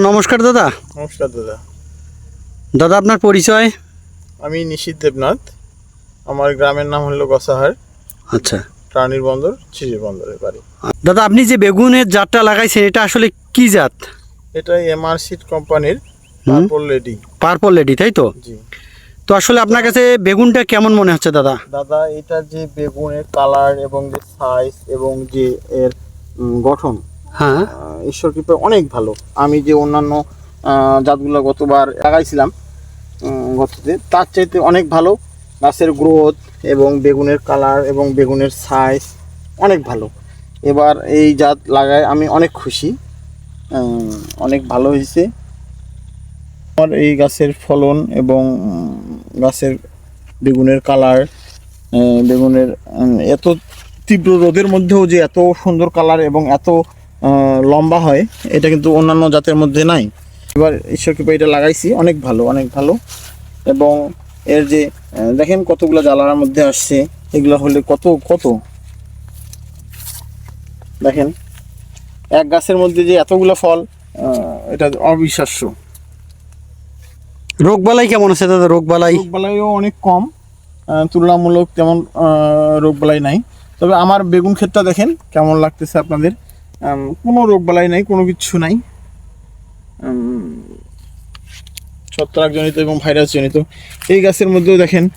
নমস্কার দাদা। নমস্কার দাদা। দাদা আপনার পরিচয়? আমি নিশীত দেবনাথ। আমার গ্রামের নাম হলো গসাহার। আচ্ছা। প্রাণীর বন্দর চিড়ি বন্দরের বাড়ি। দাদা আপনি যে বেগুনের জাতটা লাগাইছেন এটা আসলে কি জাত? এটা এমআর সিট কোম্পানির পার্পল লেডি। পার্পল লেডি তাই তো? জি। তো আসলে আপনার কাছে বেগুনটা কেমন মনে হচ্ছে দাদা? দাদা এটা যে বেগুনের কালার এবং যে সাইজ এবং যে এর গঠন হ্যাঁ। ঈশ্বর কৃপায় অনেক ভালো। আমি যে অন্যান্য জাতগুলো গতবার লাগাইছিলাম গততে, তার চাইতে অনেক ভালো। গাছের গ্রোথ এবং বেগুনের কালার এবং বেগুনের সাইজ অনেক ভালো। এবার এই জাত লাগায় আমি অনেক খুশি। অনেক ভালো হয়েছে। আমার এই গাছের ফলন এবং গাছের বেগুনের কালার বেগুনের এত তীব্র রোদের মধ্যেও যে এত সুন্দর কালার এবং এত লম্বা হয়। এটা কিন্তু অন্যান্য জাতের মধ্যে নাই। এবার ঈশ্বর কৃপা এটা লাগাইছি। অনেক ভালো অনেক ভালো। এবং এর যে দেখেন কতগুলো জ্বালার মধ্যে আসছে। এগুলো হলে কত কত? দেখেন এক গাছের মধ্যে যে এতগুলো ফল এটা অবিশ্বাস্য। রোগবালাই কেমন আছে দাদা? রোগবালাই রোগবালাইও অনেক কম। তুলনামূলক তেমন রোগবালাই নাই। তবে আমার বেগুন ক্ষেতটা দেখেন কেমন লাগতেছে আপনাদের? আম, রোগ বালাই নাই কোনো কিছু নাই। উম, ছত্রাকজনিত এবং ভাইরাস জনিত। এই গাছের মধ্যেও দেখেন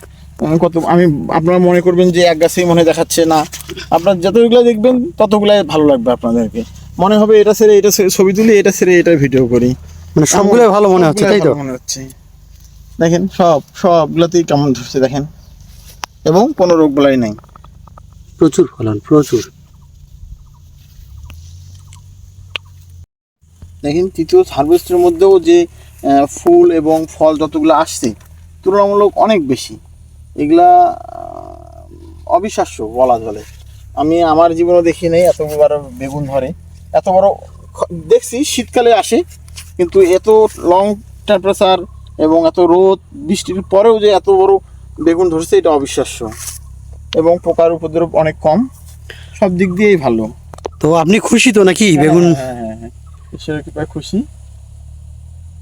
কত আমি আপনারা মনে করবেন যে এক গাছেই মনে দেখাচ্ছে না। আপনার যতগুলো দেখবেন ততগুলাই ভালো লাগবে আপনাদেরকে। মনে হবে এটা ছেড়ে এটা ছেড়ে ছবি তুলি এটা ছেড়ে এটা ভিডিও করি। মানে সবগুলো ভালো মনে হচ্ছে তাই তো? মনে হচ্ছে। দেখেন সব সবগুলোতেই কেমন ধরছে দেখেন। এবং কোনো রোগ বলাই নাই। প্রচুর ফলন প্রচুর। দেখেন তৃতীয় হারভেস্টের মধ্যেও যে ফুল এবং ফল যতগুলো আসছে তুলনামূলক অনেক বেশি। এগুলা অবিশ্বাস্য বলা চলে। আমি আমার জীবনে দেখি নাই এত বড় বেগুন ধরে। এত বড় দেখছি শীতকালে আসে কিন্তু এত লং টেম্পারেচার এবং এত রোদ বৃষ্টির পরেও যে এত বড় বেগুন ধরছে এটা অবিশ্বাস্য। এবং পোকার উপদ্রব অনেক কম। সব দিক দিয়েই ভালো। তো আপনি খুশি তো নাকি বেগুন হ্যাঁ। হ্যাঁ হ্যাঁ ঈশ্বরের কৃপায় খুশি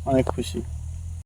অনেক খুশি